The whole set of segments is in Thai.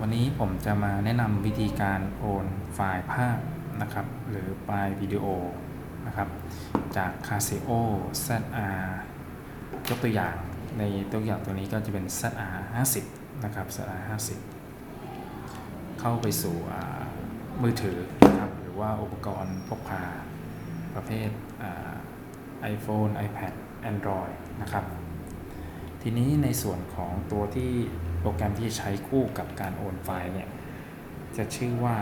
วันนี้ผมจะมาแนะนำวิธีการโอนไฟล์ภาพนะครับ หรือไฟล์วิดีโอนะครับ จาก Casio ZR ยกตัวอย่างในตัวอย่างตัวนี้ก็จะเป็น ZR 50นะครับ ZR 50เข้าไปสู่มือถือนะครับ หรือว่าอุปกรณ์พกพาประเภทอ่า iPhone iPad Android นะครับ ทีนี้ในส่วนของตัวที่ โปรแกรมที่ใช้คู่กับการโอนไฟล์เนี่ยจะชื่อว่า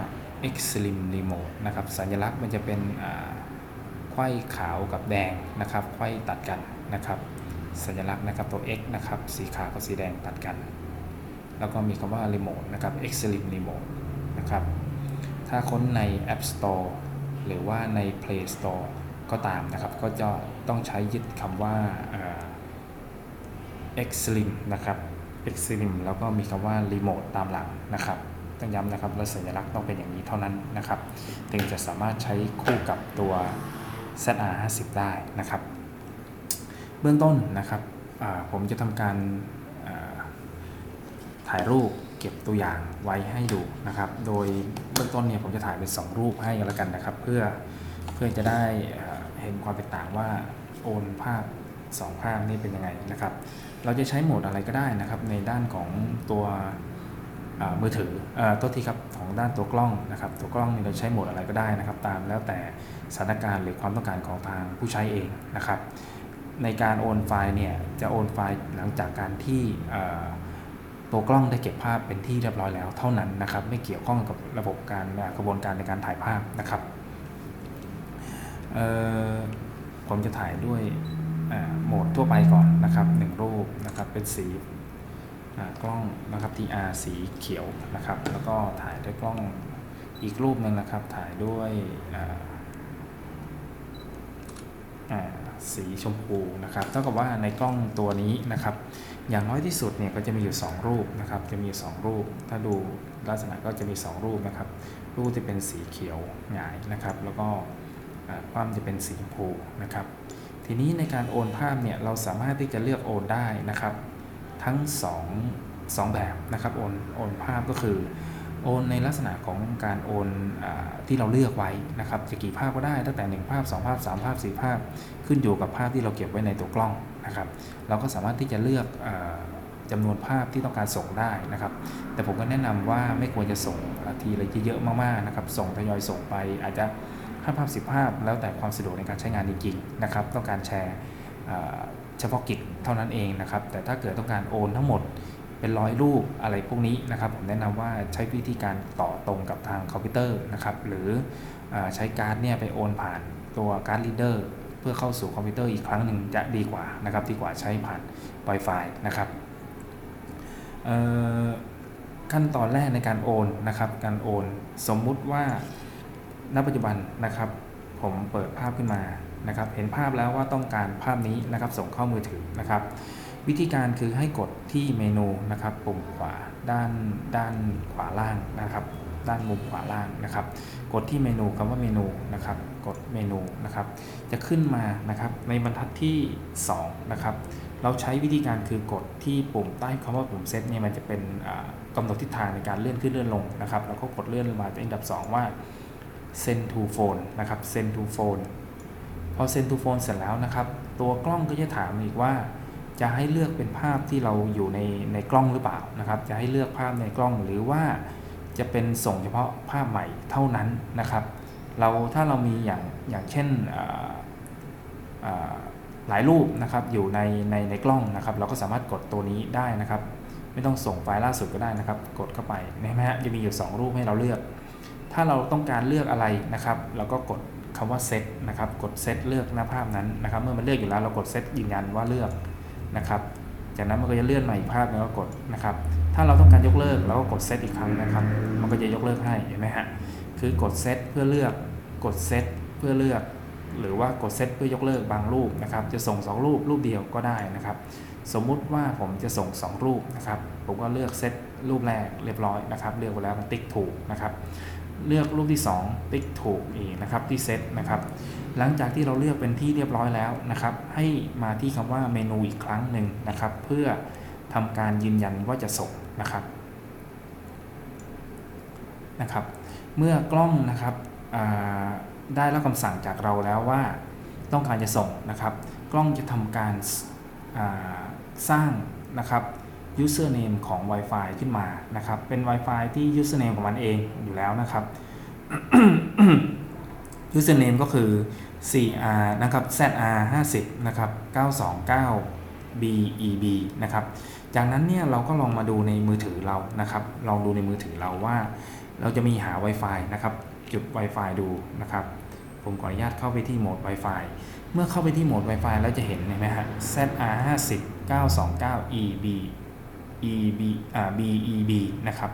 Xlim Remote นะครับสัญลักษณ์มันจะเป็นอ่าไขว้ขาวกับแดงนะครับไขว้ตัดกันนะครับ สัญลักษณ์นะครับตัว X นะครับสีขาวกับสีแดงตัดกัน แล้วก็มีคำว่า Remote นะครับ Xlim Remote นะครับถ้าค้นใน App Store หรือว่าใน Play Store ก็ตามนะครับ ก็จะต้องใช้ยึดคำว่าอ่า Xlim นะครับ Xlim แล้วก็มีคำว่า Remote ตามหลังนะครับ ต้องย้ำนะครับและสัญลักษณ์ต้องเป็นอย่างนี้เท่านั้นนะครับ ถึงจะสามารถใช้คู่กับตัว ZR50 ได้นะครับ เบื้องต้นนะครับผมจะทำการถ่ายรูปเก็บตัวอย่างไว้ให้ดูนะครับ โดยเบื้องต้นเนี่ยผมจะถ่ายเป็น 2 รูปให้กันแล้วกันนะครับ เพื่อเพื่อจะได้เอ่อเห็นความแตกต่างว่าโอนภาพ 2 ภาพนี่เป็นยังไงนะครับ เราจะใช้โหมดอะไรก็ได้นะครับ ในด้านของตัวมือถือตัวที่ครับของด้านตัวกล้องนะครับ ตัวกล้องเราใช้โหมดอะไรก็ได้นะครับ ตามแล้วแต่สถานการณ์หรือความต้องการของทางผู้ใช้เองนะครับ ในการโอนไฟล์เนี่ยจะโอนไฟล์หลังจากการที่ตัวกล้องได้เก็บภาพเป็นที่เรียบร้อยแล้วเท่านั้นนะครับ ไม่เกี่ยวข้องกับระบบการกระบวนการในการถ่ายภาพนะครับผมจะถ่ายด้วย โหมดทั่วไปก่อนนะครับหนึ่งรูปนะครับเป็นสีกล้องนะครับ TR สีเขียวนะครับ แล้วก็ถ่ายด้วยกล้องอีกรูปหนึ่งนะครับ ถ่ายด้วยสีชมพูนะครับเท่ากับว่าในกล้องตัวนี้นะครับ อย่างน้อยที่สุดเนี่ยก็จะมีอยู่ 2 รูปนะครับ จะมีอยู่2รูป ถ้าดูลักษณะก็จะมี 2 รูปนะครับ รูปที่เป็นสีเขียวหงายนะครับ แล้วก็ความจะเป็นสีชมพูนะครับ ทีนี้ในการโอนภาพเนี่ยเราสามารถที่จะเลือกโอนได้นะครับ ทั้ง2 2แบบนะครับโอนโอนภาพก็คือ โอนในลักษณะของการโอนอที่เราเลือกไว้นะครับ จะกี่ภาพก็ได้ตั้งแต่ 1 ภาพ 2 ภาพ 3 ภาพ 4 ภาพ ขึ้นอยู่กับภาพที่เราเก็บไว้ในตัวกล้องนะครับ เราก็สามารถที่จะเลือกอจำนวนภาพที่ต้องการส่งได้นะครับ แต่ผมก็แนะนำว่าไม่ควรจะส่งทีละเยอะๆมากๆนะครับ ส่งทยอยส่งไปอาจจะ 5ภาพ10ภาพ แล้วแต่ความสะดวกในการใช้งานจริงๆนะครับ ต้องการแชร์เฉพาะกิจเท่านั้นเองนะครับ แต่ถ้าเกิดต้องการโอนทั้งหมดเป็นร้อยรูปอะไรพวกนี้นะครับ ผมแนะนำว่าใช้วิธีการต่อตรงกับทางคอมพิวเตอร์นะครับ หรืออใช้การ์ดเนี่ยไปโอนผ่านตัวการ์ดรีเดอร์เพื่อเข้าสู่คอมพิวเตอร์อีกครั้งหนึ่งจะดีกว่านะครับดีกว่าใช้ผ่าน Wi-Fi นะครับขั้นตอนแรกในการโอนนะครับ การโอนสมมุติว่า ณปัจจุบันนะครับ ผมเปิดภาพขึ้นมานะครับ เห็นภาพแล้วว่าต้องการภาพนี้นะครับ ส่งเข้ามือถือนะครับ วิธีการคือให้กดที่เมนูนะครับปุ่มขวาด้านด้านขวาล่างนะครับ ด้านมุมขวาล่างนะครับ กดที่เมนูคำว่าเมนูนะครับ กดเมนูนะครับ จะขึ้นมานะครับ ในบรรทัดที่ 2 นะครับเราใช้วิธีการคือกดที่ปุ่มใต้คำว่าปุ่มเซตเนี่ยมันจะเป็นอ่าหนดทิศทางในการเลื่อนขึ้นเลื่อนลงนะครับ แล้วก็กดเลื่อนมาเป็นอันดับ 2 ว่า send to phone นะครับ send to phone พอ send to phone เสร็จแล้วนะครับ ตัวกล้องก็จะถามอีกว่า จะให้เลือกเป็นภาพที่เราอยู่ในในกล้องหรือเปล่านะครับ จะให้เลือกภาพในกล้องหรือว่าจะเป็นส่งเฉพาะภาพใหม่เท่านั้นนะครับ เราถ้าเรามีอย่างอย่างเช่นหลายรูปนะครับอยู่ในในในกล้องนะครับ เราก็สามารถกดตัวนี้ได้นะครับ ไม่ต้องส่งไฟล์ล่าสุดก็ได้นะครับ กดเข้าไปนะฮะจะมีอยู่ 2 รูปให้เราเลือก ถ้าเราต้องการเลือกอะไรนะครับ เราก็กดคำว่าเซตนะครับ กดเซตเลือกหน้าภาพนั้นนะครับ เมื่อมันเลือกอยู่แล้วเรากดเซตยืนยันว่าเลือกนะครับ จากนั้นมันก็จะเลื่อนมาอีกภาพนึงก็กดนะครับ ถ้าเราต้องการยกเลิกเราก็กดเซตอีกครั้งนะครับ มันก็จะยกเลิกให้เห็นไหมฮะ คือกดเซตเพื่อเลือก กดเซตเพื่อเลือก หรือว่ากดเซตเพื่อยกเลิกบางรูปนะครับ จะส่ง 2 รูปรูปเดียวก็ได้นะครับ สมมุติว่าผมจะส่ง 2 รูปนะครับ ผมก็เลือกเซตรูปแรกเรียบร้อยนะครับ เลือกไปแล้วมันติ๊กถูกนะครับ เลือกรูปที่ 2 ติ๊กถูกอีกนะครับที่เซตนะครับ หลังจากที่เราเลือกเป็นที่เรียบร้อยแล้วนะครับ ให้มาที่คำว่าเมนูอีกครั้งหนึ่งนะครับ เพื่อทำการยืนยันว่าจะส่งนะครับนะครับ เมื่อกล้องนะครับได้รับคำสั่งจากเราแล้วว่าต้องการจะส่งนะครับ กล้องจะทำการสร้างนะครับ username ของ Wi-Fi ขึ้นมานะครับ เป็น Wi-Fi ที่ username ของมันเองอยู่แล้วนะครับ username ก็คือ cr นะครับ zr 50นะครับ929 beb นะครับ จากนั้นเนี่ยเราก็ลองมาดูในมือถือเรานะครับ ลองดูในมือถือเราว่า เราจะมีหา Wi-Fi นะครับ จุด Wi-Fi ดูนะครับ ผมขออนุญาตเข้าไปที่โหมด Wi-Fi เมื่อเข้าไปที่โหมด Wi-Fi แล้วจะเห็นเห็นไหมฮะ ZR 50 929 EB EB อ่า BEB นะครับ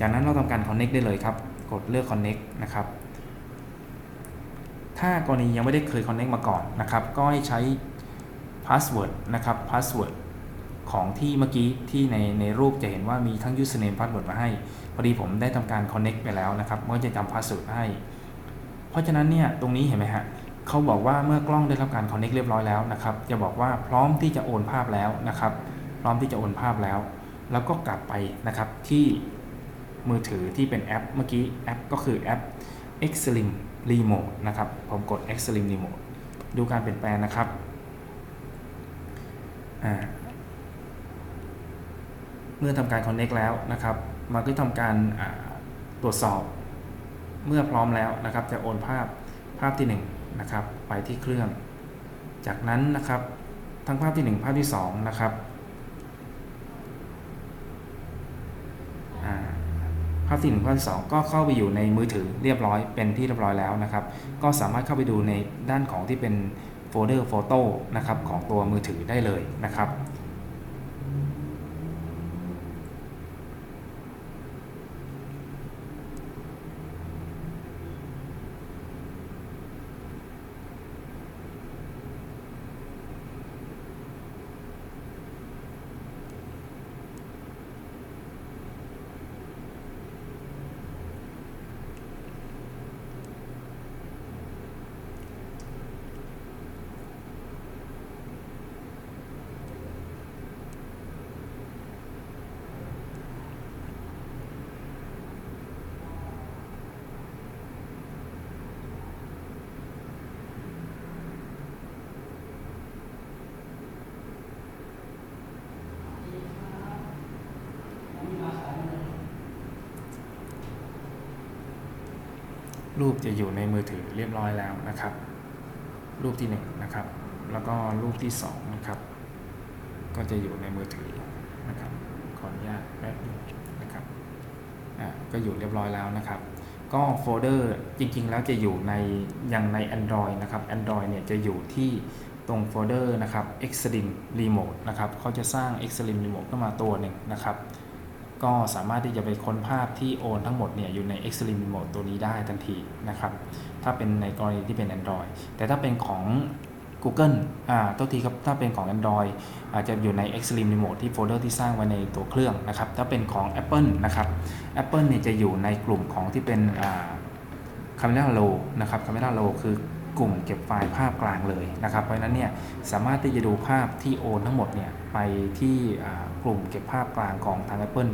จากนั้นเราทำการ connect ได้เลยครับ กดเลือก connect นะครับ ถ้ากรณียังไม่ได้เคย connect มาก่อนนะครับ ก็ให้ใช้ password นะครับ password ของที่เมื่อกี้ที่ในในรูปจะเห็นว่ามีทั้ง username password มาให้ พอดีผมได้ทำการ connect ไปแล้วนะครับมันก็จะจำ password ให้ เพราะฉะนั้นเนี่ยตรงนี้เห็นไหมฮะเขาบอกว่าเมื่อกล้องได้รับการ connect เรียบร้อยแล้วนะครับ จะบอกว่าพร้อมที่จะโอนภาพแล้วนะครับ พร้อมที่จะโอนภาพแล้ว แล้วก็กลับไปนะครับที่มือถือที่เป็นแอปเมื่อกี้แอปก็คือแอป Exlim Remote นะครับ ผมกด Exlim Remote ดูการเปลี่ยนแปลงนะครับเมื่อทำการ connect แล้วนะครับ มันก็ทำการตรวจสอบเมื่อพร้อมแล้วนะครับ จะโอนภาพภาพที่1นงนะครับไปที่เครื่อง จากนั้นนะครับทั้งภาพที่ 1 ภาพที่2นะครับอ่า ภาพที่1ภาพที่2ก็เข้าไปอยู่ในมือถือเรียบร้อยเป็นที่เรียบร้อยแล้วนะครับ ก็สามารถเข้าไปดูในด้านของที่เป็นโฟลเดอร์โฟโต้นะครับของตัวมือถือได้เลยนะครับ รูปจะอยู่ในมือถือเรียบร้อยแล้วนะครับ รูปที่1นงนะครับ แล้วก็รูปที่2นะครับ ก็จะอยู่ในมือถือนะครับ ขออนุญาตแป๊บนึงนะครับ อ่า ก็อยู่เรียบร้อยแล้วนะครับ ก็โฟลเดอร์จริงๆ แล้วจะอยู่ในอย่างใน Android นะครับ Android เนี่ยจะอยู่ที่ตรงโฟลเดอร์นะครับ Extreme Remote นะครับ เขาจะสร้าง Extreme Remote ขึ้นมาตัวหนึ่งนะครับ ก็สามารถที่จะไปค้นภาพที่โอนทั้งหมดเนี่ยอยู่ใน Extreme Remote ตัวนี้ได้ทันทีนะครับถ้าเป็นในกรณีที่เป็น Android แต่ถ้าเป็นของ Google อ่าตัวทีครับถ้าเป็นของ Android อาจจะอยู่ใน Extreme Remote ที่โฟลเดอร์ที่สร้างไว้ในตัวเครื่องนะครับ ถ้าเป็นของ Apple นะครับ Apple เนี่ยจะอยู่ในกลุ่มของที่เป็นอ่า Camera Raw นะครับ Camera Raw คือ กลุ่มเก็บไฟล์ภาพกลางเลยนะครับ เพราะฉะนั้นเนี่ยสามารถที่จะดูภาพที่โอนทั้งหมดเนี่ยไปที่กลุ่มเก็บภาพกลางของทาง Apple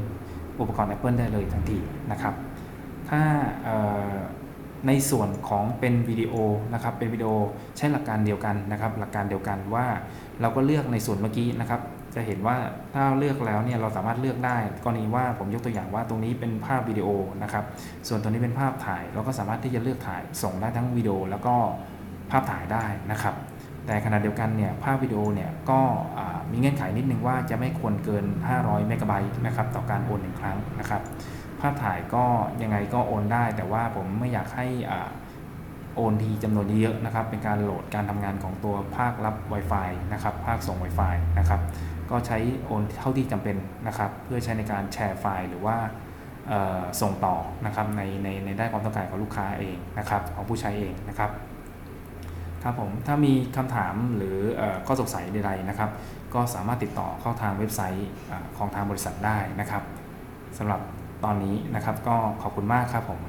อุปกรณ์ Apple ได้เลยทันทีนะครับ ถ้า ในส่วนของเป็นวิดีโอนะครับเป็นวิดีโอใช้หลักการเดียวกันนะครับ หลักการเดียวกันว่าเราก็เลือกในส่วนเมื่อกี้นะครับ จะเห็นว่าถ้าเลือกแล้วเนี่ยเราสามารถเลือกได้กรณีว่าผมยกตัวอย่างว่าตรงนี้เป็นภาพวิดีโอนะครับ ส่วนตัวนี้เป็นภาพถ่าย เราก็สามารถที่จะเลือกถ่ายส่งได้ทั้งวิดีโอแล้วก็ภาพถ่ายได้นะครับ แต่ขณะเดียวกันเนี่ยภาพวิดีโอเนี่ยก็มีเงื่อนไขนิดนึงว่าจะไม่ควรเกิน 500 เมกะไบต์นะครับต่อการโอนหนึ่งครั้งนะครับาพถ่ายก็ยังไงก็โอนได้ แต่ว่าผมไม่อยากให้อโอนทีจำนวนเยอะนะครับ เป็นการโหลดการทำงานของตัวภาครับ Wi-Fi นะครับ ภาคส่ง Wi-Fi นะครับ ก็ใช้โอนเท่าที่จำเป็นนะครับ เพื่อใช้ในการแชร์ไฟล์หรือว่าส่งต่อนะครับในในในได้ความต้องการของลูกค้าเองนะครับ ของผู้ใช้เองนะครับครับผมถ้ามีคำถามหรืออข้อสงสัยใดๆนะครับ ก็สามารถติดต่อเข้าทางเว็บไซต์ของทางบริษัทได้นะครับสำหรับ ตอนนี้นะครับ ก็ขอบคุณมากครับผม